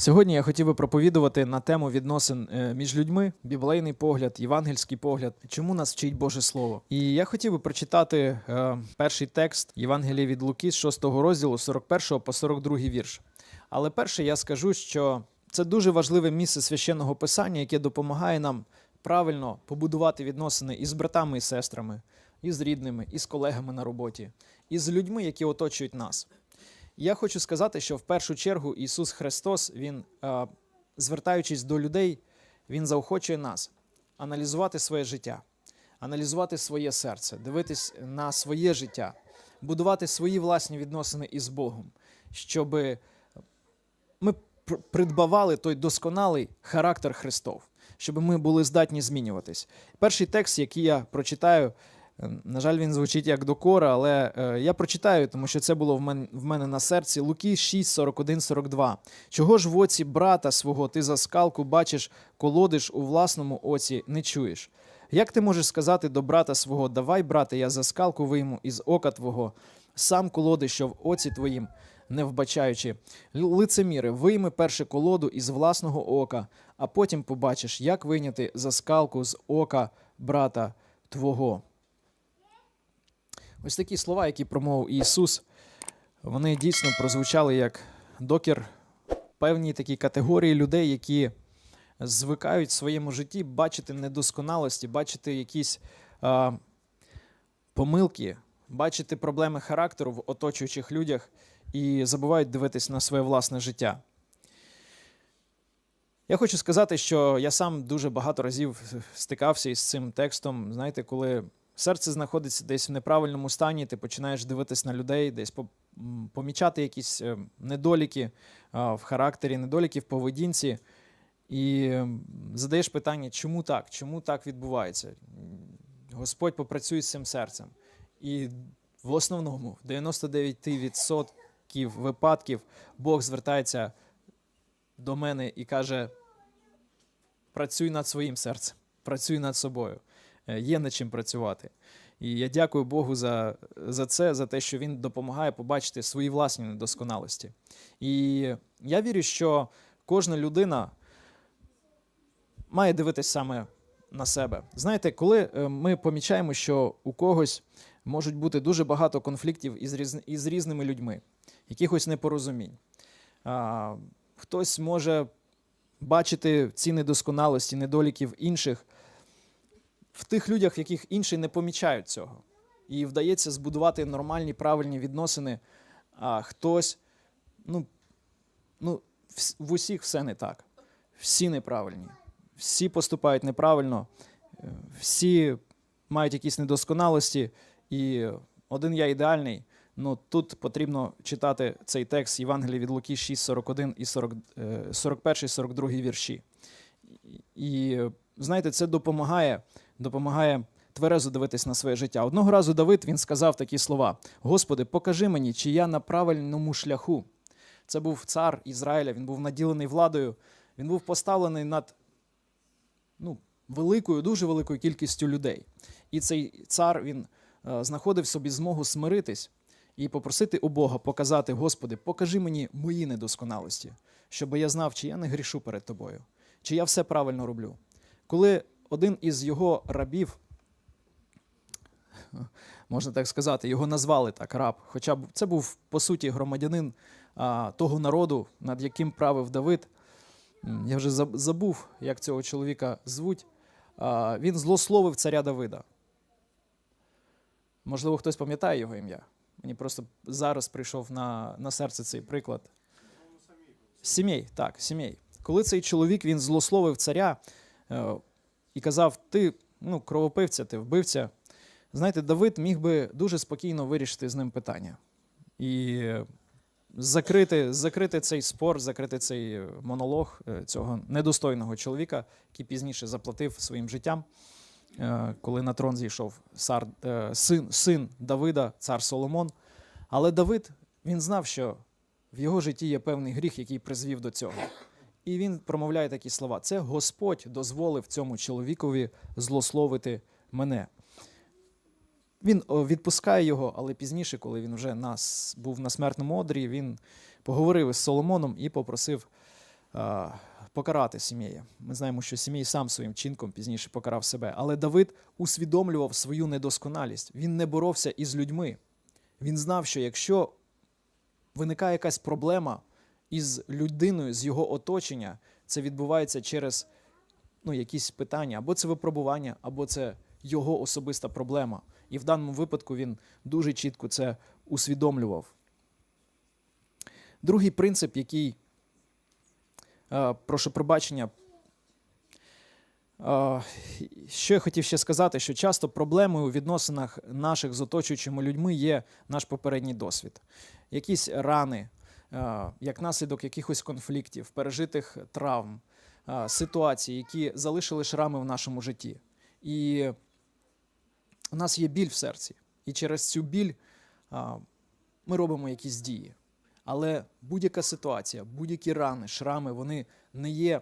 Сьогодні я хотів би проповідувати на тему відносин е, між людьми, біблейний погляд, євангельський погляд, чому нас вчить Боже Слово. І я хотів би прочитати е, перший текст Євангелія від Луки з 6 розділу, 41 по 42 вірш. Але перше я скажу, що це дуже важливе місце священного писання, яке допомагає нам правильно побудувати відносини із братами і сестрами, і з рідними, і з колегами на роботі, і з людьми, які оточують нас. Я хочу сказати, що в першу чергу Ісус Христос, Він, е, звертаючись до людей, Він заохочує нас аналізувати своє життя, аналізувати своє серце, дивитись на своє життя, будувати свої власні відносини із Богом, щоб ми пр- придбавали той досконалий характер Христов, щоб ми були здатні змінюватись. Перший текст, який я прочитаю, на жаль, він звучить як докора, але е, я прочитаю, тому що це було в мене, в мене на серці. Луки 6, 41, 42. Чого ж в оці брата свого ти за скалку бачиш, колодиш у власному оці не чуєш? Як ти можеш сказати до брата свого, давай, брате, я за скалку вийму із ока твого, сам колоди, що в оці твоїм, не вбачаючи. Лицеміри, вийми перше колоду із власного ока, а потім побачиш, як вийняти за скалку з ока брата твого. Ось такі слова, які промовив Ісус, вони дійсно прозвучали як докір певній такій категорії людей, які звикають в своєму житті бачити недосконалості, бачити якісь а, помилки, бачити проблеми характеру в оточуючих людях і забувають дивитись на своє власне життя. Я хочу сказати, що я сам дуже багато разів стикався із цим текстом. Знаєте, коли серце знаходиться десь в неправильному стані, ти починаєш дивитись на людей, десь помічати якісь е, недоліки в характері, недоліки в поведінці, і задаєш питання, чому так? Чому так відбувається? Господь попрацює з цим серцем. І в основному, в 99% випадків Бог звертається до мене і каже: працюй над своїм серцем, працюй над собою. Е, Є над чим працювати. І я дякую Богу за, за це, за те, що Він допомагає побачити свої власні недосконалості. І я вірю, що кожна людина має дивитись саме на себе. Знаєте, коли е, ми помічаємо, що у когось можуть бути дуже багато конфліктів із, різ... із різними людьми, якихось непорозумінь. А, хтось може бачити ці недосконалості, недоліки в інших, в тих людях, яких інші не помічають цього. І вдається збудувати нормальні, правильні відносини, а хтось, ну, ну, в усіх все не так. Всі неправильні. Всі поступають неправильно, всі мають якісь недосконалості, і один я ідеальний. Ну тут потрібно читати цей текст Євангелія від Луки 6, 41 і 40, е, 41, 42 вірші. І знаєте, це допомагає, допомагає тверезо дивитись на своє життя. Одного разу Давид він сказав такі слова: Господи, покажи мені, чи я на правильному шляху. Це був цар Ізраїля, він був наділений владою, він був поставлений над ну, великою, дуже великою кількістю людей. І цей цар він е, знаходив собі змогу смиритись і попросити у Бога показати, Господи, покажи мені мої недосконалості, щоб я знав, чи я не грішу перед тобою, чи я все правильно роблю. Коли один із його рабів, можна так сказати, його назвали так раб, хоча б це був по суті громадянин а, того народу, над яким правив Давид. Я вже забув, як цього чоловіка звуть. А, Він злословив царя Давида. Можливо, хтось пам'ятає його ім'я. Мені просто зараз прийшов на, на серце цей приклад. Сімей, так, сімей. Коли цей чоловік він злословив царя е, і казав: Ти ну, кровопивця, ти вбивця. Знаєте, Давид міг би дуже спокійно вирішити з ним питання. І закрити, закрити цей спор, закрити цей е, монолог е, цього недостойного чоловіка, який пізніше заплатив своїм життям, е, коли на трон зійшов цар, син, син Давида, цар Соломон. Але Давид він знав, що в його житті є певний гріх, який призвів до цього. І він промовляє такі слова: це Господь дозволив цьому чоловікові злословити мене. Він відпускає його, але пізніше, коли він вже нас був на смертному одрі, він поговорив із Соломоном і попросив а, покарати Сім'єя. Ми знаємо, що Сім'єй сам своїм чинком пізніше покарав себе. Але Давид усвідомлював свою недосконалість. Він не боровся із людьми. Він знав, що якщо виникає якась проблема із людиною з його оточення, це відбувається через ну, якісь питання, або це випробування, або це його особиста проблема. І в даному випадку він дуже чітко це усвідомлював. Другий принцип, який, е, прошу пробачення, е, що я хотів ще сказати, що часто проблемою у відносинах наших з оточуючими людьми є наш попередній досвід. Якісь рани, як наслідок якихось конфліктів, пережитих травм, е, ситуацій, які залишили шрами в нашому житті. І у нас є біль в серці. І через цю біль ми робимо якісь дії. Але будь-яка ситуація, будь-які рани, шрами, вони не є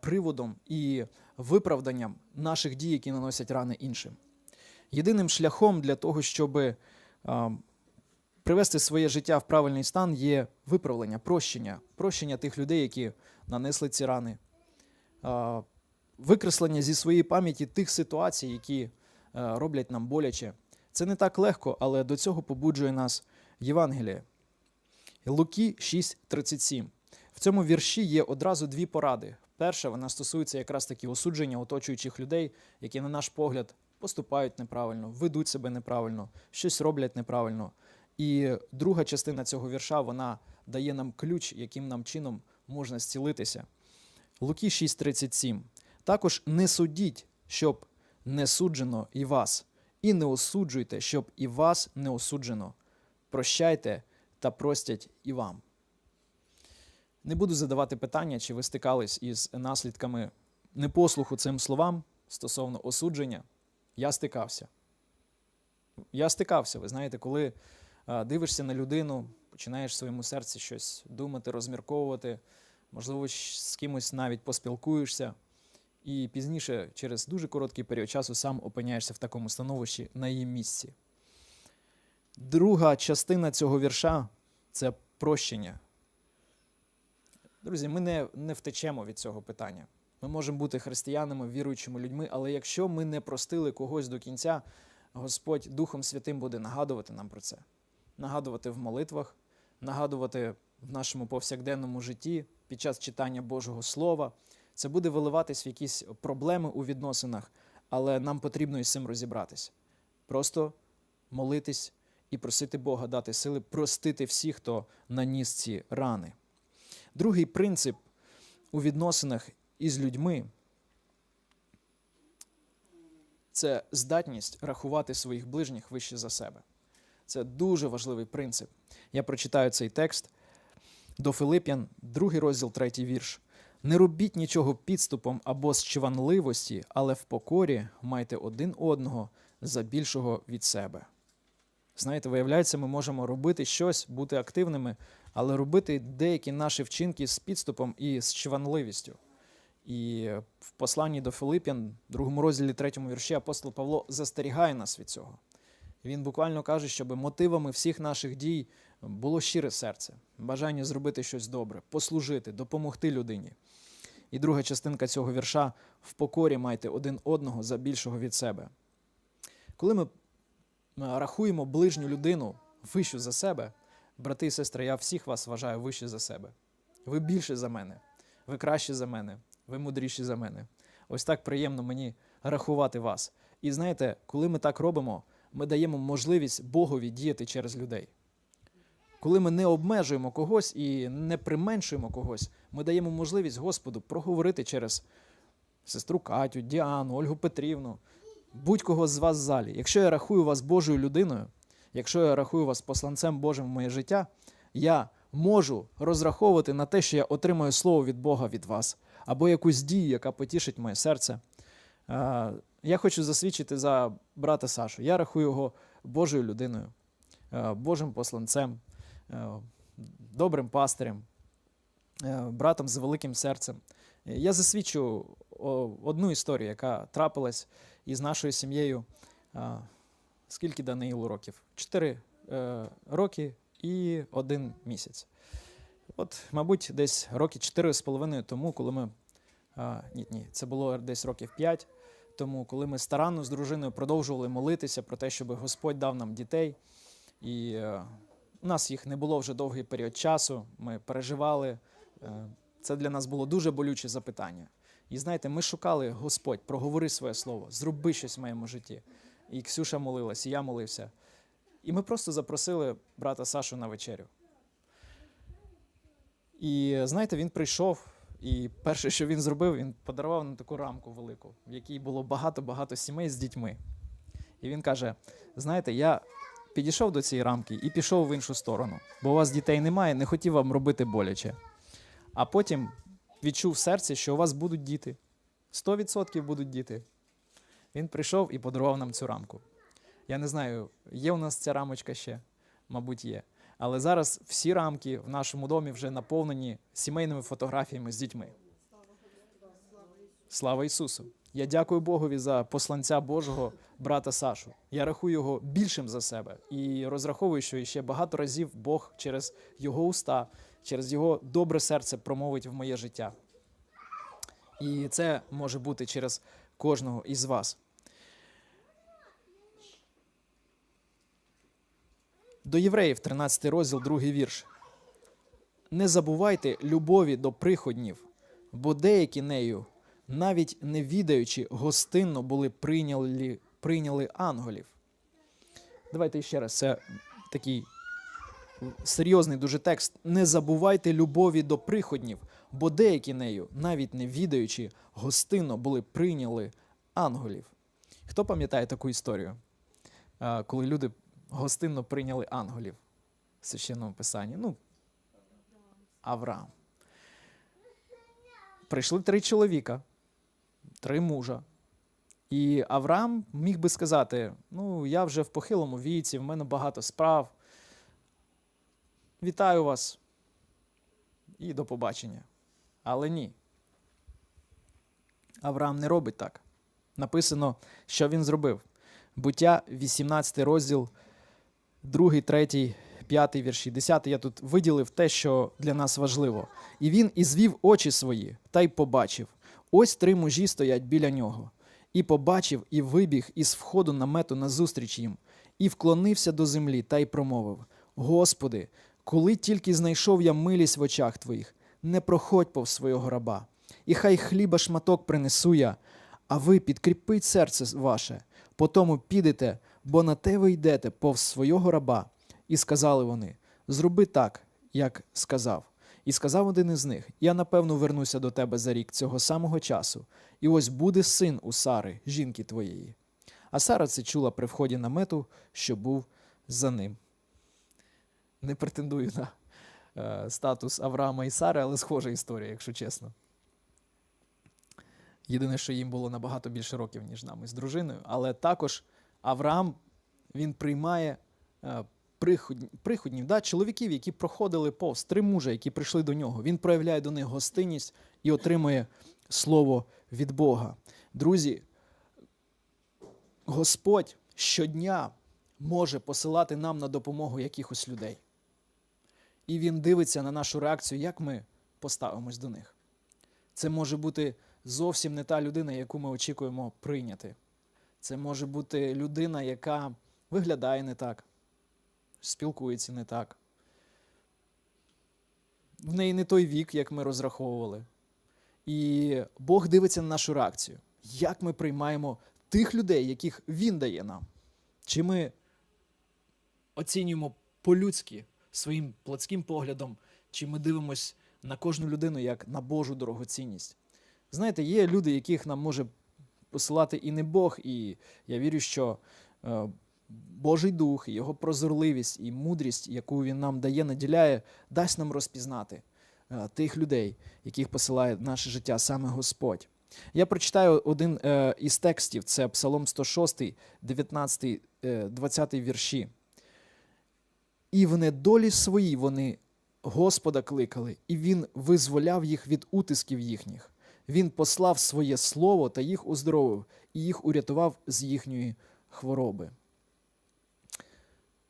приводом і виправданням наших дій, які наносять рани іншим. Єдиним шляхом для того, щоб привести своє життя в правильний стан, є виправлення, прощення, прощення тих людей, які нанесли ці рани, викреслення зі своєї пам'яті тих ситуацій, які е, роблять нам боляче. Це не так легко, але до цього побуджує нас Євангеліє. Луки 6:37. В цьому вірші є одразу дві поради. Перша, вона стосується якраз таки осудження оточуючих людей, які, на наш погляд, поступають неправильно, ведуть себе неправильно, щось роблять неправильно. І друга частина цього вірша вона дає нам ключ, яким нам чином можна зцілитися. Луки 6:37. Також не судіть, щоб не суджено і вас, і не осуджуйте, щоб і вас не осуджено. Прощайте та простять і вам. Не буду задавати питання, чи ви стикались із наслідками непослуху цим словам стосовно осудження. Я стикався. Я стикався. Ви знаєте, коли дивишся на людину, починаєш в своєму серці щось думати, розмірковувати, можливо, з кимось навіть поспілкуєшся, і пізніше, через дуже короткий період часу, сам опиняєшся в такому становищі на її місці. Друга частина цього вірша це прощення. Друзі, ми не, не втечемо від цього питання. Ми можемо бути християнами, віруючими людьми, але якщо ми не простили когось до кінця, Господь Духом Святим буде нагадувати нам про це. Нагадувати в молитвах, нагадувати в нашому повсякденному житті під час читання Божого Слова. Це буде виливатись в якісь проблеми у відносинах, але нам потрібно із цим розібратися. Просто молитись і просити Бога дати сили простити всіх, хто наніс ці рани. Другий принцип у відносинах із людьми це здатність рахувати своїх ближніх вище за себе. Це дуже важливий принцип. Я прочитаю цей текст до Филип'ян, другий розділ, третій вірш. Не робіть нічого підступом або з чванливості, але в покорі майте один одного за більшого від себе. Знаєте, виявляється, ми можемо робити щось, бути активними, але робити деякі наші вчинки з підступом і з чванливістю. І в посланні до Филип'ян, другому розділі, третьому вірші, апостол Павло застерігає нас від цього. Він буквально каже, щоб мотивами всіх наших дій було щире серце, бажання зробити щось добре, послужити, допомогти людині. І друга частинка цього вірша в покорі майте один одного за більшого від себе. Коли ми е, рахуємо ближню людину вищу за себе, брати і сестри, я всіх вас вважаю вище за себе. Ви більше за мене, ви кращі за мене, ви мудріші за мене. Ось так приємно мені рахувати вас. І знаєте, коли ми так робимо, ми даємо можливість Богові діяти через людей. Коли ми не обмежуємо когось і не применшуємо когось, ми даємо можливість Господу проговорити через сестру Катю, Діану, Ольгу Петрівну, будь-кого з вас в залі. Якщо я рахую вас Божою людиною, якщо я рахую вас посланцем Божим в моє життя, я можу розраховувати на те, що я отримаю слово від Бога від вас, або якусь дію, яка потішить моє серце. Я хочу засвідчити за брата Сашу. Я рахую його Божою людиною, е, Божим посланцем, е, добрим пастирем, е, братом з великим серцем. Я засвідчу одну історію, яка трапилась із нашою сім'єю. Скільки Даниїлу років? Чотири роки і один місяць. От, мабуть, десь роки 4,5 тому, коли ми. Ні, ні, це було десь років 5 тому, коли ми старанно з дружиною продовжували молитися про те, щоб Господь дав нам дітей. І е, у нас їх не було вже довгий період часу. Ми переживали. Е, це для нас було дуже болюче запитання. І знаєте, ми шукали Господь, проговори своє слово, зроби щось в моєму житті. І Ксюша молилась, і я молився. І ми просто запросили брата Сашу на вечерю. І знаєте, він прийшов, і перше, що він зробив, він подарував нам таку рамку велику, в якій було багато-багато сімей з дітьми. І він каже: знаєте, я підійшов до цієї рамки і пішов в іншу сторону, бо у вас дітей немає, не хотів вам робити боляче. А потім відчув в серці, що у вас будуть діти. 100% будуть діти. Він прийшов і подарував нам цю рамку. Я не знаю, є у нас ця рамочка ще, мабуть, є. Але зараз всі рамки в нашому домі вже наповнені сімейними фотографіями з дітьми. Слава Ісусу! Я дякую Богові за посланця Божого брата Сашу. Я рахую його більшим за себе і розраховую, що ще багато разів Бог через його уста, через його добре серце промовить в моє життя. І це може бути через кожного із вас. До євреїв, 13 розділ, другий вірш. Не забувайте любові до приходнів, бо деякі нею, навіть не відаючи, гостинно були прийняли, прийняли анголів. Давайте ще раз. Це такий серйозний дуже текст. Не забувайте любові до приходнів, бо деякі нею, навіть не відаючи, гостинно були прийняли анголів. Хто пам'ятає таку історію? Коли люди гостинно прийняли анголів в священному писанні. Ну, Авраам. Прийшли три чоловіка, три мужа. І Авраам міг би сказати: ну, я вже в похилому віці, в мене багато справ. Вітаю вас і до побачення. Але ні. Авраам не робить так. Написано, що він зробив. Буття, 18 розділ, 2, 3, 5 вірші, 10 я тут виділив те, що для нас важливо. І він і звів очі свої, та й побачив. Ось три мужі стоять біля нього. І побачив, і вибіг із входу намету назустріч їм, і вклонився до землі, та й промовив: Господи, коли тільки знайшов я милість в очах твоїх, не проходь повз свого раба, і хай хліба шматок принесу я, а ви підкріпіть серце ваше, потому підете, бо на те ви йдете повз свого раба. І сказали вони: Зроби так, як сказав. І сказав один із них: Я напевно вернуся до тебе за рік цього самого часу, і ось буде син у Сари, жінки твоєї. А Сара це чула при вході намету, що був за ним. Не претендую на е, статус Авраама і Сари, але схожа історія, якщо чесно. Єдине, що їм було набагато більше років, ніж нам із дружиною. Але також Авраам він приймає е, приходні- приходнів, да, чоловіків, які проходили повз, три мужа, які прийшли до нього. Він проявляє до них гостинність і отримує слово від Бога. Друзі, Господь щодня може посилати нам на допомогу якихось людей. І Він дивиться на нашу реакцію, як ми поставимось до них. Це може бути зовсім не та людина, яку ми очікуємо прийняти. Це може бути людина, яка виглядає не так, спілкується не так. В неї не той вік, як ми розраховували. І Бог дивиться на нашу реакцію. Як ми приймаємо тих людей, яких Він дає нам? Чи ми оцінюємо по-людськи своїм плотським поглядом, чи ми дивимось на кожну людину як на Божу дорогоцінність? Знаєте, є люди, яких нам може посилати і не Бог, і я вірю, що е, Божий дух, і його прозорливість і мудрість, яку він нам дає, наділяє, дасть нам розпізнати е, тих людей, яких посилає наше життя саме Господь. Я прочитаю один е, із текстів: це Псалом 106, 19, е, 20 вірші. І в недолі своїй вони Господа кликали, і Він визволяв їх від утисків їхніх. Він послав своє слово та їх оздоровив, і їх урятував з їхньої хвороби.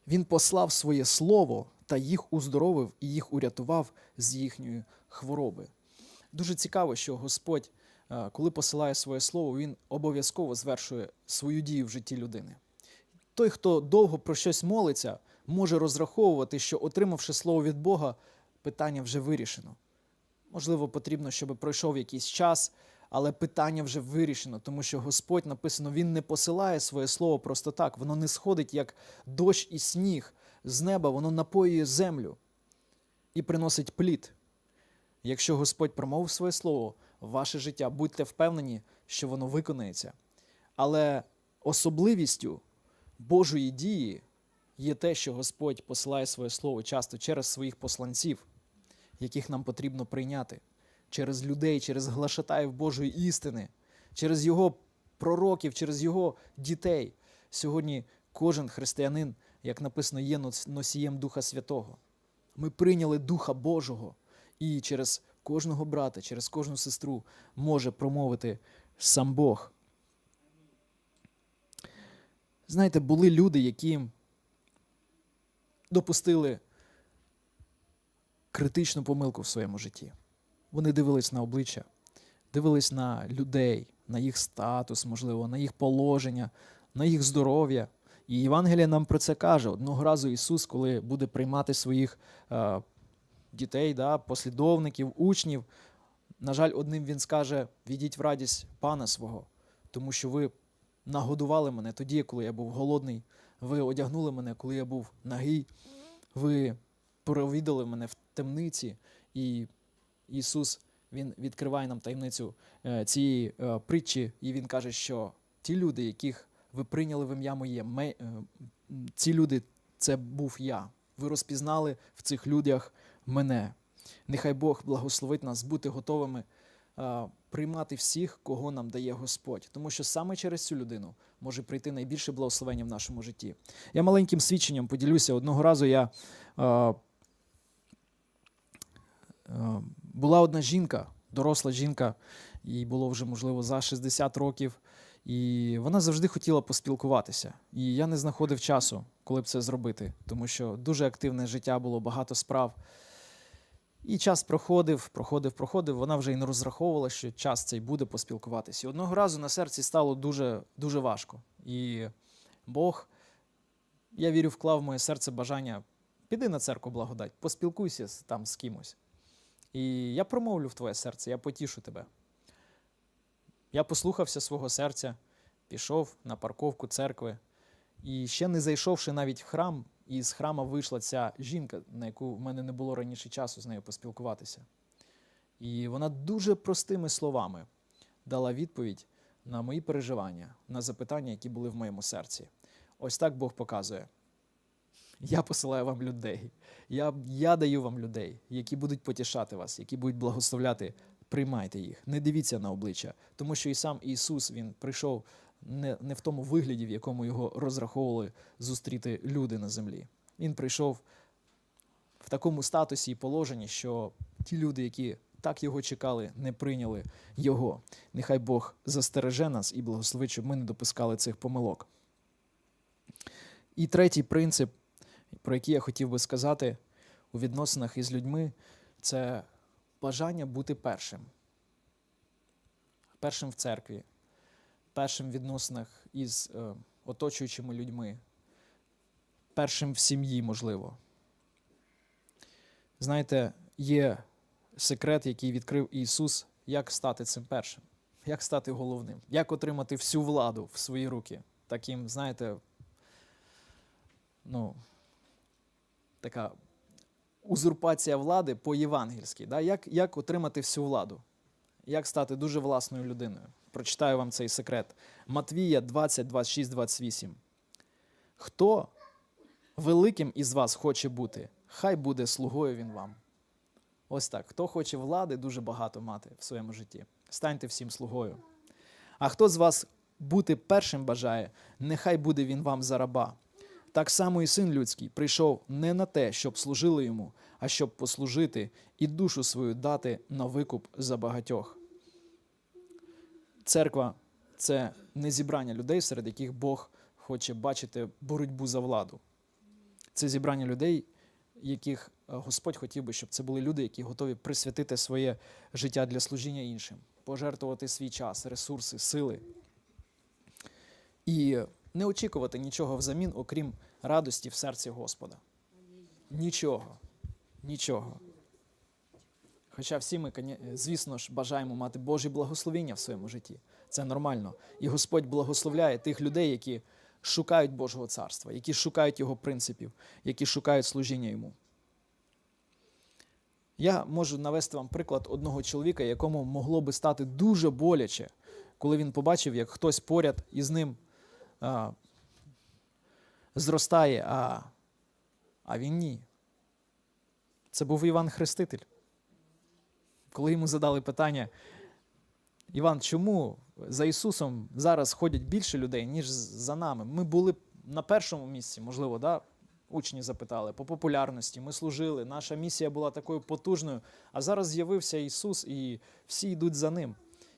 Він послав своє слово та їх уздоровив і їх урятував з їхньої хвороби. Дуже цікаво, що Господь, е, коли посилає своє слово, він обов'язково звершує свою дію в житті людини. Той, хто довго про щось молиться, може розраховувати, що, отримавши слово від Бога, питання вже вирішено. Можливо, потрібно, щоб пройшов якийсь час, але питання вже вирішено, тому що Господь написано, Він не посилає своє слово просто так. Воно не сходить як дощ і сніг з неба, воно напоює землю і приносить плід. Якщо Господь промовив своє слово ваше життя, будьте впевнені, що воно виконається. Але особливістю Божої дії є те, що Господь посилає своє слово часто через своїх посланців, яких нам потрібно прийняти, через людей, через глашатаїв Божої істини, через Його пророків, через Його дітей. Сьогодні кожен християнин, як написано, є носієм Духа Святого. Ми прийняли Духа Божого, і через кожного брата, через кожну сестру може промовити сам Бог. Знаєте, були люди, які допустили критичну помилку в своєму житті. Вони дивились на обличчя, дивились на людей, на їх статус, можливо, на їх положення, на їх здоров'я. І Євангелія нам про це каже. Одного разу Ісус, коли буде приймати своїх е, дітей, да, послідовників, учнів, на жаль, одним Він скаже: відіть в радість пана свого, тому що ви нагодували мене тоді, коли я був голодний, ви одягнули мене, коли я був нагий, ви провідали мене в темниці, і Ісус Він відкриває нам таємницю е, цієї е, притчі, і Він каже, що ті люди, яких ви прийняли в ім'я моє, ме- е, ці люди це був я. Ви розпізнали в цих людях мене. Нехай Бог благословить нас бути готовими приймати всіх, кого нам дає Господь, тому що саме через цю людину може прийти найбільше благословення в нашому житті. Я маленьким свідченням поділюся. Одного разу я а, була одна жінка, доросла жінка, їй було вже, можливо, за 60 років. І вона завжди хотіла поспілкуватися. І я не знаходив часу, коли б це зробити, тому що дуже активне життя було, багато справ. І час проходив, проходив, проходив. Вона вже і не розраховувала, що час цей буде поспілкуватися. І одного разу на серці стало дуже, дуже важко. І Бог, я вірю, вклав в моє серце бажання піди на церкву благодать, поспілкуйся там з кимось. І я промовлю в твоє серце, я потішу тебе. Я послухався свого серця, пішов на парковку церкви. І ще не зайшовши навіть в храм, і з храма вийшла ця жінка, на яку в мене не було раніше часу з нею поспілкуватися. І вона дуже простими словами дала відповідь на мої переживання, на запитання, які були в моєму серці. Ось так Бог показує. Я посилаю вам людей. Я, я даю вам людей, які будуть потішати вас, які будуть благословляти. Приймайте їх, не дивіться на обличчя, тому що і сам Ісус Він прийшов не, не в тому вигляді, в якому його розраховували зустріти люди на землі. Він прийшов в такому статусі і положенні, що ті люди, які так його чекали, не прийняли його. Нехай Бог застереже нас і благословить, щоб ми не допускали цих помилок. І третій принцип, про який я хотів би сказати у відносинах із людьми, це бажання бути першим. Першим в церкві, першим в відносинах із е, оточуючими людьми, першим в сім'ї, можливо. Знаєте, є секрет, який відкрив Ісус, як стати цим першим, як стати головним, як отримати всю владу в свої руки. Таким, знаєте, ну, така узурпація влади по-євангельськи. Да? Як, як отримати всю владу? Як стати дуже власною людиною? Прочитаю вам цей секрет. Матвія 20, 26, 28. Хто великим із вас хоче бути, хай буде слугою він вам. Ось так. Хто хоче влади дуже багато мати в своєму житті, станьте всім слугою. А хто з вас бути першим бажає, нехай буде він вам за раба. Так само і син людський прийшов не на те, щоб служили йому, а щоб послужити і душу свою дати на викуп за багатьох. Церква це не зібрання людей, серед яких Бог хоче бачити боротьбу за владу. Це зібрання людей, яких е, Господь хотів би, щоб це були люди, які готові присвятити своє життя для служіння іншим, пожертвувати свій час, ресурси, сили і не очікувати нічого взамін, окрім радості в серці Господа. Нічого. Нічого. Хоча всі ми, звісно ж, бажаємо мати Божі благословіння в своєму житті. Це нормально. І Господь благословляє тих людей, які шукають Божого царства, які шукають Його принципів, які шукають служіння йому. Я можу навести вам приклад одного чоловіка, якому могло би стати дуже боляче, коли він побачив, як хтось поряд із ним а, зростає, а, а він ні. Це був Іван Хреститель. Коли йому задали питання, Іван, чому за Ісусом зараз ходять більше людей, ніж за нами? Ми були на першому місці, можливо, да? учні запитали, по популярності. Ми служили, наша місія була такою потужною, а зараз з'явився Ісус, і всі йдуть за ним.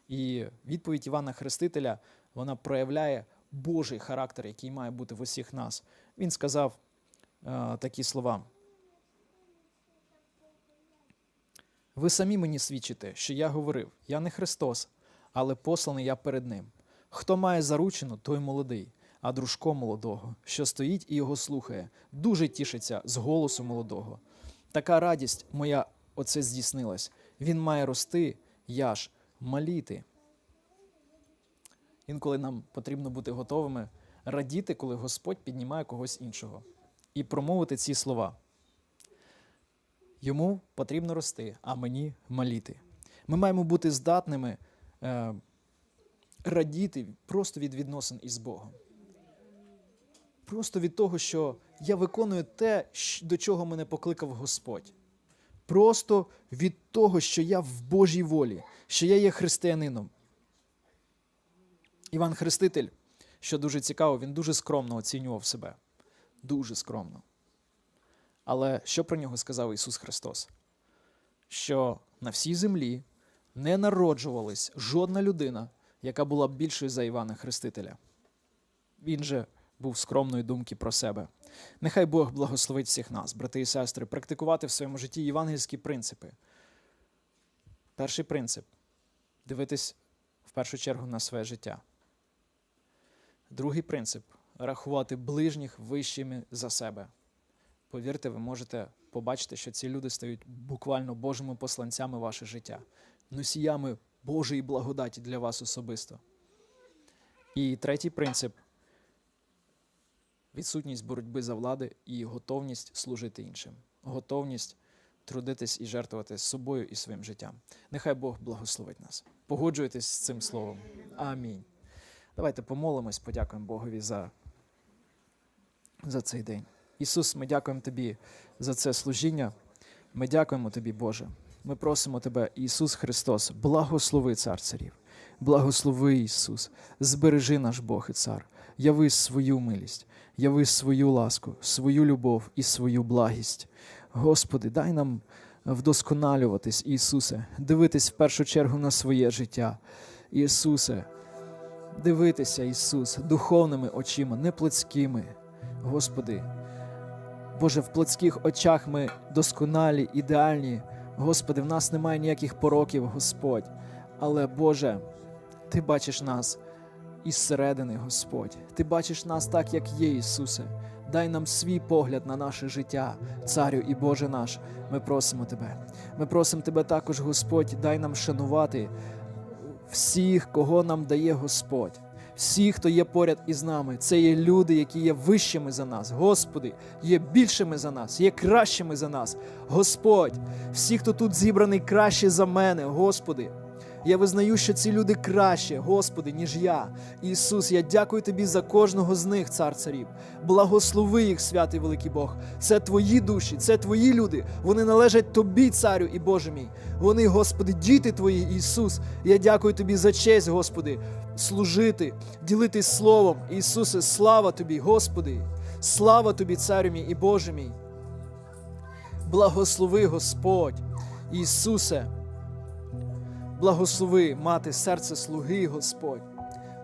І відповідь Івана Хрестителя вона проявляє Божий характер, який має бути в усіх нас. Він сказав е, такі слова. Ви самі мені свідчите, що я говорив: я не Христос, але посланий я перед Ним. Хто має заручену, той молодий, а дружко молодого, що стоїть і його слухає, дуже тішиться з голосу молодого. Така радість моя оце здійснилась. Він має рости, я ж маліти. Інколи нам потрібно бути готовими радіти, коли Господь піднімає когось іншого, і промовити ці слова. Йому потрібно рости, а мені маліти. Ми маємо бути здатними е, радіти просто від відносин із Богом. Просто від того, що я виконую те, до чого мене покликав Господь. Просто від того, що я в Божій волі, що я є християнином. Іван Хреститель, що дуже цікаво, він дуже скромно оцінював себе. Дуже скромно. Але що про нього сказав Ісус Христос? Що на всій землі не народжувалась жодна людина, яка була б більшою за Івана Хрестителя. Він же був скромної думки про себе. Нехай Бог благословить всіх нас, брати і сестри, практикувати в своєму житті євангельські принципи. Перший принцип дивитись в першу чергу на своє життя. Другий принцип рахувати ближніх вищими за себе. Повірте, ви можете побачити, що ці люди стають буквально Божими посланцями ваше життя, носіями Божої благодаті для вас особисто. І третій принцип відсутність боротьби за влади і готовність служити іншим, готовність трудитись і жертвувати собою і своїм життям. Нехай Бог благословить нас. Погоджуйтесь з цим словом. Амінь. Давайте помолимось, подякуємо Богові за, за цей день. Ісус, ми дякуємо Тобі за це служіння. Ми дякуємо Тобі, Боже. Ми просимо Тебе, Ісус Христос, благослови цар царів, благослови Ісус, збережи наш Бог і цар, яви свою милість, яви свою ласку, свою любов і свою благість. Господи, дай нам вдосконалюватись, Ісусе, дивитись в першу чергу на своє життя. Ісусе, дивитися, Ісус, духовними очима, не плотськими. Господи, Боже, в плотських очах ми досконалі, ідеальні. Господи, в нас немає ніяких пороків, Господь. Але, Боже, Ти бачиш нас із середини, Господь. Ти бачиш нас так, як є, Ісусе. Дай нам свій погляд на наше життя, Царю і Боже наш. Ми просимо Тебе. Ми просимо Тебе також, Господь, дай нам шанувати всіх, кого нам дає Господь. Всі, хто є поряд із нами, це є люди, які є вищими за нас. Господи, є більшими за нас, є кращими за нас. Господь, всі, хто тут зібраний, краще за мене, Господи. Я визнаю, що ці люди краще, Господи, ніж я. Ісус, я дякую Тобі за кожного з них, цар царів. Благослови їх, святий великий Бог. Це Твої душі, це Твої люди. Вони належать Тобі, царю і Боже мій. Вони, Господи, діти Твої, Ісус. Я дякую Тобі за честь, Господи, служити, ділитись Словом. Ісусе, слава Тобі, Господи. Слава Тобі, царю мій і Боже мій. Благослови Господь, Ісусе. Благослови мати серце слуги, Господь.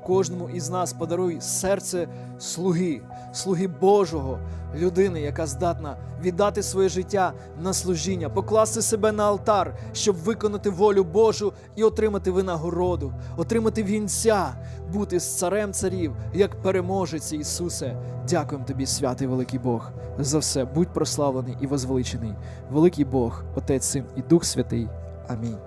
кожному із нас подаруй серце слуги, слуги Божого, людини, яка здатна віддати своє життя на служіння, покласти себе на алтар, щоб виконати волю Божу і отримати винагороду, отримати вінця, бути з царем царів, як переможець Ісусе. Дякуємо тобі, святий великий Бог, за все. Будь прославлений і возвеличений. Великий Бог, Отець Син і Дух Святий. Амінь.